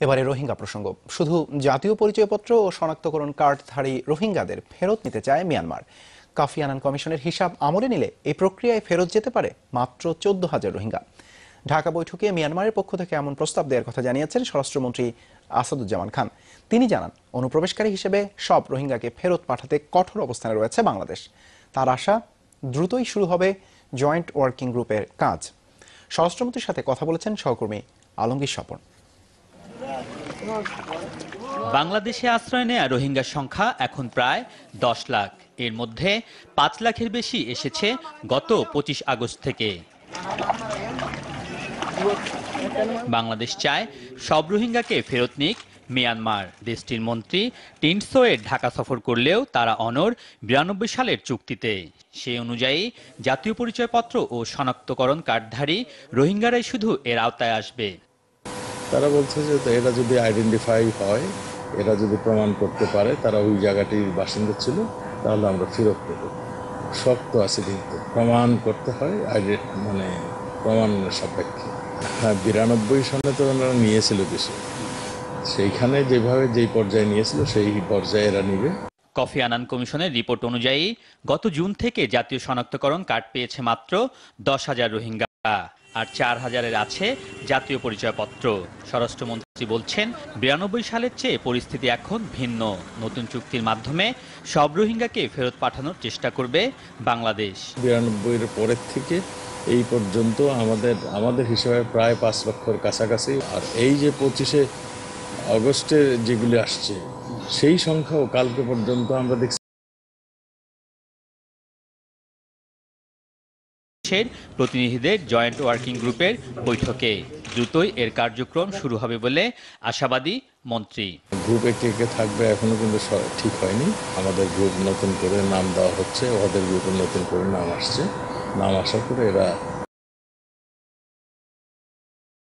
এবারে রোহিঙ্গা প্রসঙ্গ। শুধু জাতীয় পরিচয়পত্র ও শনাক্তকরণ কার্ডধারী রোহিঙ্গাদের ফেরত নিতে চায় মিয়ানমার। কাফি আনান কমিশনের হিসাব আমলে নিলে এই প্রক্রিয়ায় ফেরত যেতে পারে মাত্র চোদ্দ হাজার রোহিঙ্গা। ঢাকা বৈঠকে মিয়ানমারের পক্ষ থেকে এমন প্রস্তাব দেওয়ার কথা জানিয়েছেন স্বরাষ্ট্রমন্ত্রী আসাদুজ্জামান খান। তিনি জানান, অনুপ্রবেশকারী হিসেবে সব রোহিঙ্গাকে ফেরত পাঠাতে কঠোর অবস্থানে রয়েছে বাংলাদেশ। তার আশা, দ্রুতই শুরু হবে জয়েন্ট ওয়ার্কিং গ্রুপের কাজ। স্বরাষ্ট্রমন্ত্রীর সাথে কথা বলেছেন সহকর্মী আলমগীর স্বপন। বাংলাদেশে আশ্রয় নেয়া রোহিঙ্গার সংখ্যা এখন প্রায় দশ লাখ। এর মধ্যে পাঁচ লাখের বেশি এসেছে গত পঁচিশ আগস্ট থেকে। বাংলাদেশ চায় সব রোহিঙ্গাকে ফেরত নিক মিয়ানমার। দেশটির মন্ত্রী টিনসোয়ের ঢাকা সফর করলেও তারা অনর বিরানব্বই সালের চুক্তিতে। সেই অনুযায়ী জাতীয় পরিচয়পত্র ও শনাক্তকরণ কার্ডধারী রোহিঙ্গারাই শুধু এর আওতায় আসবে। তারা বলছে যে এরা যদি আইডেন্টিফাই হয়, এরা যদি প্রমাণ করতে পারে, তারা ওই জায়গাটির বাসিন্দা ছিল, তাহলে আমরা ফেরত দেব শক্ত আছে কিন্তু। প্রমাণ করতে হয় মানে প্রমাণের সাপেক্ষে। হ্যাঁ বিরানব্বই সনে তো ওনারা নিয়েছিল কিছু সেইখানে যেভাবে যেই পর্যায়ে নিয়েছিল, সেই পর্যায়ে এরা নিবে। কফি আনান কমিশনের রিপোর্ট অনুযায়ী গত জুন থেকে জাতীয় শনাক্তকরণ কার্ড পেয়েছে মাত্র দশ হাজার রোহিঙ্গা। আর চার হাজারের আছে জাতীয় পরিচয়পত্র। স্বরাষ্ট্রমন্ত্রী বলছেন, বিরানব্বই সালের চেয়ে পরিস্থিতি এখন ভিন্ন। নতুন চুক্তির মাধ্যমে সব রোহিঙ্গাকে ফেরত পাঠানোর চেষ্টা করবে বাংলাদেশ। বিরানব্বইয়ের পরের থেকে এই পর্যন্ত আমাদের আমাদের হিসাবে প্রায় পাঁচ লক্ষর কাছাকাছি। আর এই যে পঁচিশে আগস্টে যেগুলি আসছে, সেই সংখ্যাও কালকে পর্যন্ত আমরা দেখছি। দেশের প্রতিনিধিদের জয়েন্ট ওয়ার্কিং গ্রুপের বৈঠকে। দ্রুতই এর কার্যক্রম শুরু হবে বলে আশাবাদী মন্ত্রী। গ্রুপে কে কে থাকবে এখনও কিন্তু ঠিক হয়নি। আমাদের গ্রুপ নতুন করে নাম দেওয়া হচ্ছে। ওদের গ্রুপের নতুন করে নাম আসছে। নাম আসার পরে এরা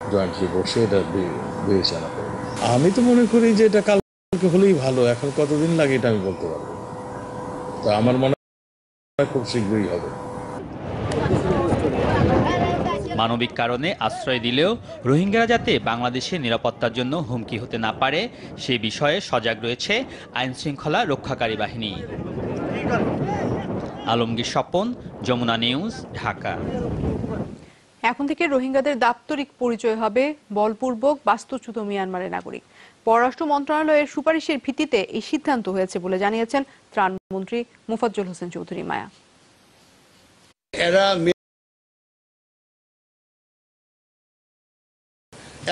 জয়েন্টলি বসে এটা বিবেচনা করবে। আমি তো মনে করি যে এটা কালকে হলেই ভালো। এখন কতদিন লাগে এটা আমি বলতে পারব। তো আমার মনে হয় খুব শীঘ্রই হবে। মানবিক কারণে আশ্রয় দিলেও রোহিঙ্গারা যাতে বাংলাদেশের নিরাপত্তার জন্য হুমকি হতে না পারে সে বিষয়ে সজাগ রয়েছে আইন শৃঙ্খলা রক্ষাকারী বাহিনী। আলমগীর স্বপন যমুনা নিউজ ঢাকা। এখন থেকে রোহিঙ্গাদের দাপ্তরিক পরিচয় হবে বলপূর্বক বাস্তুচ্যুত মিয়ানমারের নাগরিক। পররাষ্ট্র মন্ত্রণালয়ের সুপারিশের ভিত্তিতে এই সিদ্ধান্ত হয়েছে বলে জানিয়েছেন ত্রাণমন্ত্রী মুফাজ্জল হোসেন চৌধুরী মায়া। এরা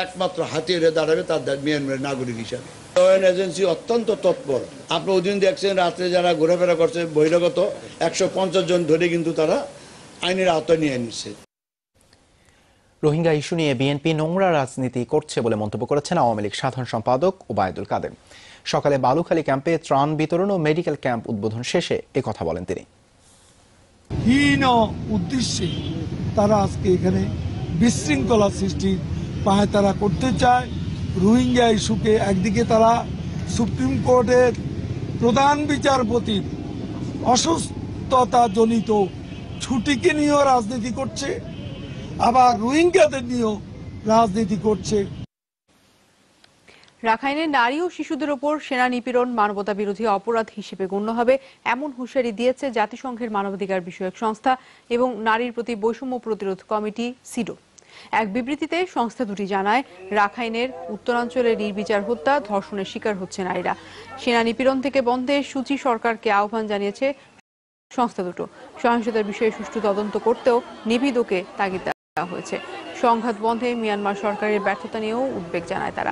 একমাত্র হাতিয়ারে দাঁড়াবে তার মিয়ানমারের নাগরিক হিসাবে। ইউএন এজেন্সি অত্যন্ত তৎপর। আপনি ওদিন দেখছেন রাত্রে যারা ঘোরাফেরা করছে বহিরাগত একশো পঞ্চাশ জন ধরে কিন্তু তারা আইনের আওতায় নিয়ে নিচ্ছে। রোহিঙ্গা ইস্যু নিয়ে বিএনপি নোংরা রাজনীতি করছে বলে মন্তব্য করেছেন আওয়ামী লীগ সাধারণ সম্পাদক ওবায়দুল কাদের। সকালে বালুখালী ক্যাম্পে ত্রাণ বিতরণ ও মেডিকেল ক্যাম্প উদ্বোধন শেষে এ কথা বলেন তিনি। হীন উদ্দেশ্যে তারা আজকে এখানে বিশৃঙ্খলা সৃষ্টি পায় তারা করতে চায়। রোহিঙ্গা ইস্যুকে একদিকে তারা সুপ্রিম কোর্টের প্রধান বিচারপতির অসুস্থতা জনিত ছুটিকে নিয়েও রাজনীতি করছে, আবার রোহিঙ্গাদের নিয়েও রাজনীতি করছে। রাখাইনে নারী ও শিশুদের ওপর সেনা নিপীড়ন মানবতা বিরোধী অপরাধ হিসেবে গণ্য হবে, এমন হুঁশিয়ারি দিয়েছে জাতিসংঘের মানবাধিকার বিষয়ক সংস্থা এবং নারীর প্রতি বৈষম্য প্রতিরোধ কমিটি, সিডো। এক বিবৃতিতে সংস্থা দুটি জানায়, রাখাইনের উত্তরাঞ্চলে নির্বিচার হত্যা, ধর্ষণের শিকার হচ্ছে নারীরা। সেনা নিপীড়ন থেকে বন্ধে সূচি সরকারকে আহ্বান জানিয়েছে সংস্থা দুটো। সহিংসতার বিষয়ে সুষ্ঠু তদন্ত করতেও নিবিদকে তাগিদ দেওয়া হয়েছে। সংঘাত বন্ধে মিয়ানমার সরকারের ব্যর্থতা নিয়েও উদ্বেগ জানায় তারা।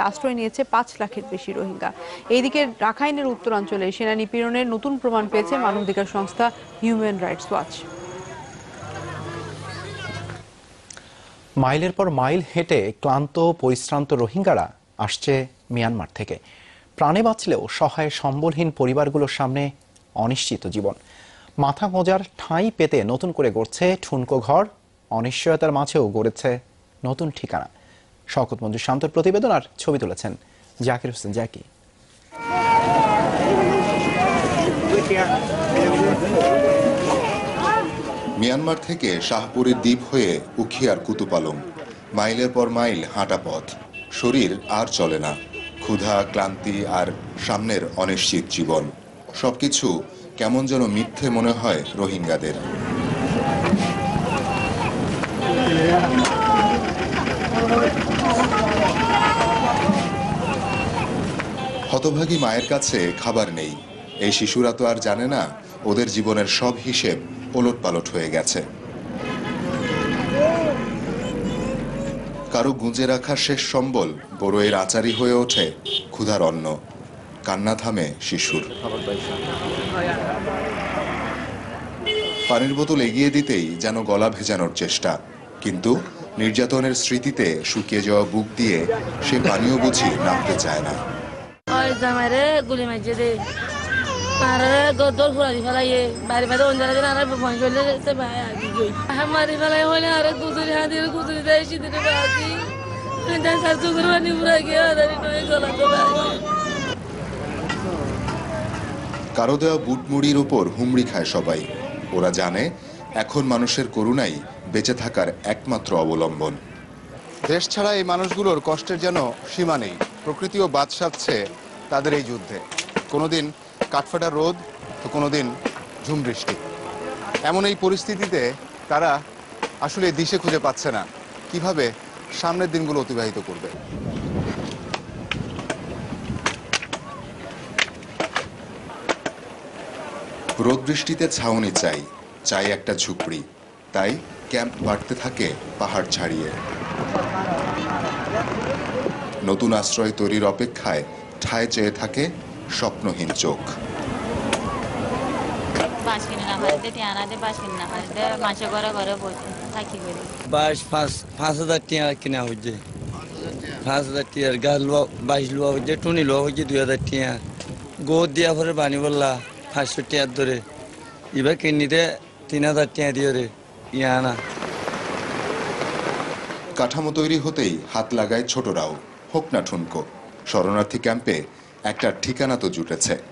আশ্রয় নিয়েছে পাঁচ লাখের বেশি রোহিঙ্গা। এইদিকে রাখাইনের উত্তরাঞ্চলে সেনা নিপীড়নের নতুন প্রমাণ পেয়েছে মানবাধিকার সংস্থা হিউম্যান রাইটস ওয়াচ। মাইলের পর মাইল হেঁটে ক্লান্ত, পরিশ্রান্ত রোহিঙ্গারা আসছে মিয়ানমার থেকে। প্রাণে বাঁচলেও সহায়, সম্বলহীন পরিবারগুলোর সামনে অনিশ্চিত জীবন। মাথা গোঁজার ঠাঁই পেতে নতুন করে গড়ছে ঠুনকো ঘর, অনিশ্চয়তার মাঝেও গড়েছে নতুন ঠিকানা। শওকত মঞ্জুর শান্তর প্রতিবেদন আর ছবি তুলেছেন জাকির হোসেন জাকি। মিয়ানমার থেকে শাহপুরের দ্বীপ হয়ে উখিয়ার কুতুপালং। মাইলের পর মাইল হাঁটা পথ। শরীর আর চলে না। ক্ষুধা, ক্লান্তি আর সামনের অনিশ্চিত জীবন। সবকিছু কেমন যেন মিথ্যে মনে হয় রোহিঙ্গাদের। হতভাগী মায়ের কাছে খাবার নেই। এই শিশুরা তো আর জানে না, ওদের জীবনের সব হিসেব ওলট পালট হয়ে গেছে। কারও গুঁজে রাখা শেষ সম্বল বড়য়ের আচারি হয়ে ওঠে ক্ষুধার অন্ন। কান্না থামে শিশুর। পানির বোতল এগিয়ে দিতেই যেন গলা ভেজানোর চেষ্টা, কিন্তু নির্যাতনের স্মৃতিতে শুকিয়ে যাওয়া বুক দিয়ে সে পানীয় বুঝি নামতে চায় না। ওই জামাইরে গুলি মারছে দে। আর গদর ফুরাদি ফেলাইয়ে। বাড়ি বাড়ি অঞ্জলা দিন আর ভয় চলে যেতে ভাই আগে গই মারি ফেলাই হলে আর গুজুরি হাতির গুজুরি দেয় শীতের বাকি যা সার চুকুর বানি পুরা গিয়ে আদারি নয় গলা তো কারও দেওয়া বুটমুড়ির ওপর হুমড়ি খায় সবাই। ওরা জানে এখন মানুষের করুণাই বেঁচে থাকার একমাত্র অবলম্বন। দেশ ছাড়া এই মানুষগুলোর কষ্টের যেন সীমা নেই। প্রকৃতিও বাদ সাধছে তাদের এই যুদ্ধে। কোনোদিন কাঠফাটা রোদ তো কোনোদিন ঝুম বৃষ্টি। এমন এই পরিস্থিতিতে তারা আসলে দিশে খুঁজে পাচ্ছে না। কীভাবে সামনের দিনগুলো অতিবাহিত করবে? রোদ বৃষ্টিতে ছাউনি চাই চাই একটা ঝুপড়ি। তাই ক্যাম্প বাড়তে থাকে পাহাড় ছাড়িয়ে। নতুন আশ্রয় তৈরির অপেক্ষায় ঠায় চেয়ে থাকে স্বপ্নহীন চোখ। বাস পাঁচ হাজার টিয়া কিনা পাঁচ হাজার টিয়ার গাছ লোয়া বাইশ লোয়া টুনি লোয়া দুই হাজার টিয়া। গোদ দিয়া পরে বানি বললা পাঁচশো টিয়ার ধরে। এবার কিনিতে তিন হাজার টিয়া দিয়ে রে ইয়া না কাঠামো তৈরি হতেই হাত লাগায় ছোটরাও হোক না ঠুনকো। শরণার্থী ক্যাম্পে একটা ঠিকানা তো জুটেছে।